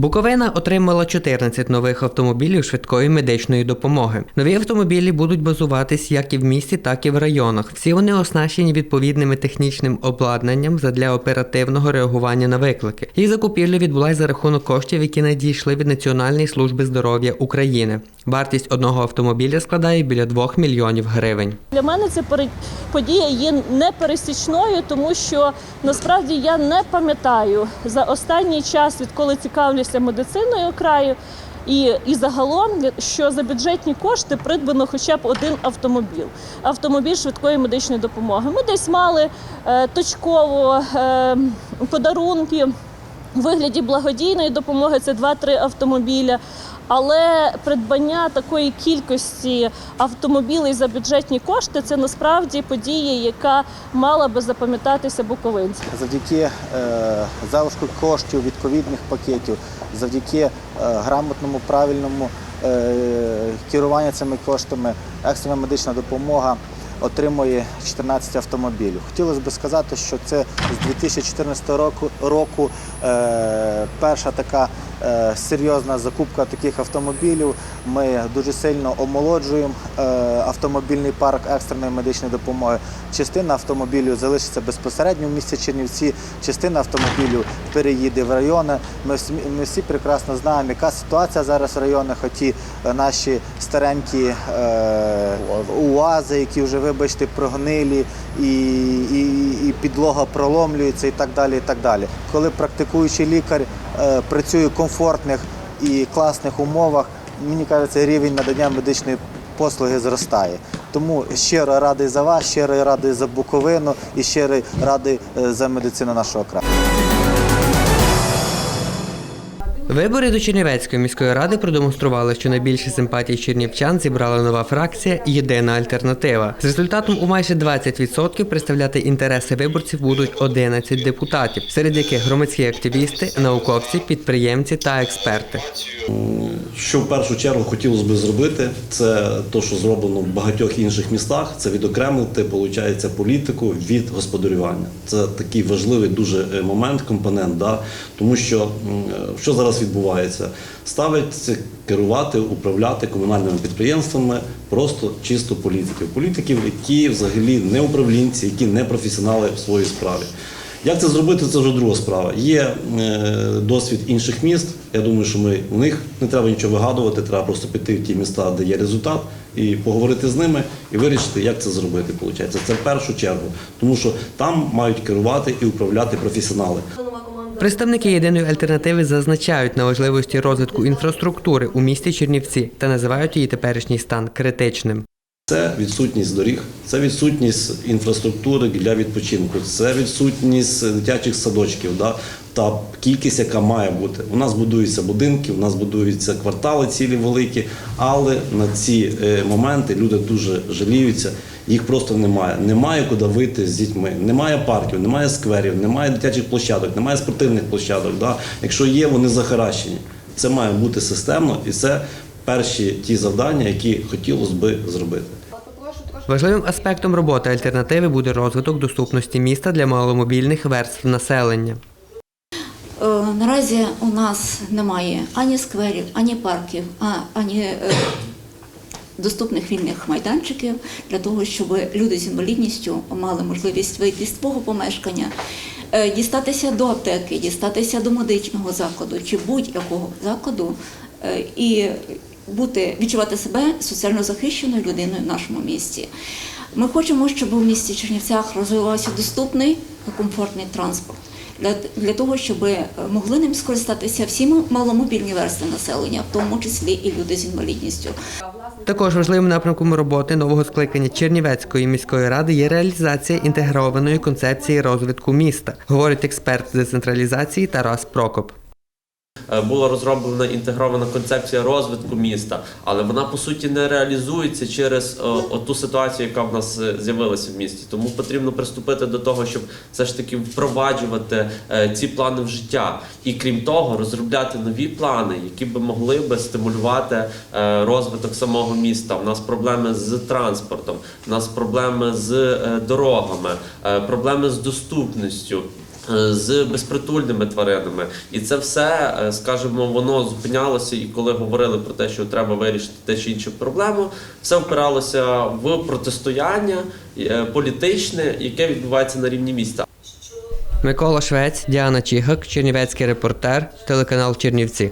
Буковина отримала 14 нових автомобілів швидкої медичної допомоги. Нові автомобілі будуть базуватись як і в місті, так і в районах. Всі вони оснащені відповідними технічним обладнанням задля оперативного реагування на виклики. Їх закупівля відбулася за рахунок коштів, які надійшли від Національної служби здоров'я України. Вартість одного автомобіля складає біля 2 мільйонів гривень. Для мене пере- подія є непересічною, тому що насправді я не пам'ятаю за останній час, відколи цікавлюся медициною краю. І, і загалом, що за бюджетні кошти придбано хоча б один автомобіль автомобіль швидкої медичної допомоги. Ми десь мали е, точково е, подарунки у вигляді благодійної допомоги. Це 2-3 автомобіля. Але придбання такої кількості автомобілів за бюджетні кошти це насправді подія, яка мала би запам'ятатися буковинцям. завдяки е, залишку коштів відповідних пакетів, завдяки е, грамотному, правильному е, керуванню цими коштами, екстрена медична допомога отримує 14 автомобілів. Хотілося б сказати, що це з 2014 року, року е, перша така серйозна закупка таких автомобілів. Ми дуже сильно омолоджуємо е, автомобільний парк екстреної медичної допомоги. Частина автомобілів залишиться безпосередньо в місті Чернівці, частина автомобілів переїде в райони. Ми всі, ми всі прекрасно знаємо, яка ситуація зараз в районах. Оті е, наші старенькі е, УАЗи, які вже, вибачте, прогнилі, і, і, підлога проломлюється, і так далі. І так далі. Коли практикуючий лікар е, працює в комфортних і класних умовах, мені кажеться, рівень надання медичної послуги зростає. Тому щиро радий за вас, щиро радий за Буковину і щиро радий е, за медицину нашого краю. Вибори до Чернівецької міської ради продемонстрували, що найбільше симпатій чернівчан зібрала нова фракція Єдина альтернатива. З результатом у майже 20% представляти інтереси виборців будуть 11 депутатів, серед яких громадські активісти, науковці, підприємці та експерти. Що в першу чергу хотілося б зробити, це те, що зроблено в багатьох інших містах, це відокремити, виходить, політику від господарювання. Це такий важливий дуже е, момент, компонент, да? тому що е, що зараз відбувається? Ставиться керувати, управляти комунальними підприємствами просто чисто політиків. Політиків, які взагалі не управлінці, які не професіонали в своїй справі. Як це зробити, це вже друга справа. Є е, досвід інших міст. Я думаю, що ми у них не треба нічого вигадувати, треба просто піти в ті міста, де є результат, і поговорити з ними і вирішити, як це зробити. Виходить. Це в першу чергу, тому що там мають керувати і управляти професіонали. Представники єдиної альтернативи зазначають на важливості розвитку інфраструктури у місті Чернівці та називають її теперішній стан критичним. Це відсутність доріг, це відсутність інфраструктури для відпочинку, це відсутність дитячих садочків. Да? Та кількість, яка має бути. У нас будуються будинки, у нас будуються квартали цілі великі, але на ці е, моменти люди дуже жаліються. Їх просто немає. Немає куди вийти з дітьми. Немає парків, немає скверів, немає дитячих площадок, немає спортивних площадок. Да? Якщо є, вони захаращені. Це має бути системно, і це перші ті завдання, які хотілося би зробити. Важливим аспектом роботи альтернативи буде розвиток доступності міста для маломобільних верств населення. Е, Наразі у нас немає ані скверів, ані парків, а- ані е, доступних вільних майданчиків для того, щоб люди з інвалідністю мали можливість вийти з свого помешкання, е, дістатися до аптеки, дістатися до медичного закладу чи будь-якого закладу і бути відчувати себе соціально захищеною людиною в нашому місті. Ми хочемо, щоб у місті Чернівцях розвивався доступний та комфортний транспорт для, для того, щоб е, могли ним скористатися всі маломобільні верстви населення, в тому числі і люди з інвалідністю. Також важливим напрямком роботи нового скликання Чернівецької міської ради є реалізація інтегрованої концепції розвитку міста, говорить експерт з децентралізації Тарас Прокоп. Е, була розроблена інтегрована концепція розвитку міста, але вона по суті не реалізується через ту ситуацію, яка в нас е, з'явилася в місті. Тому потрібно приступити до того, щоб все ж таки впроваджувати е, ці плани в життя, і крім того, розробляти нові плани, які би могли би стимулювати е, розвиток самого міста. У нас проблеми з транспортом, у нас проблеми з е, дорогами, е, проблеми з доступністю. Е, з безпритульними тваринами. І це все, е, скажімо, воно зупинялося, і коли говорили про те, що треба вирішити те чи іншу проблему, все впиралося в протистояння е, політичне, яке відбувається на рівні міста. Микола Швець, Діана Чігак, Чернівецький репортер, телеканал Чернівці.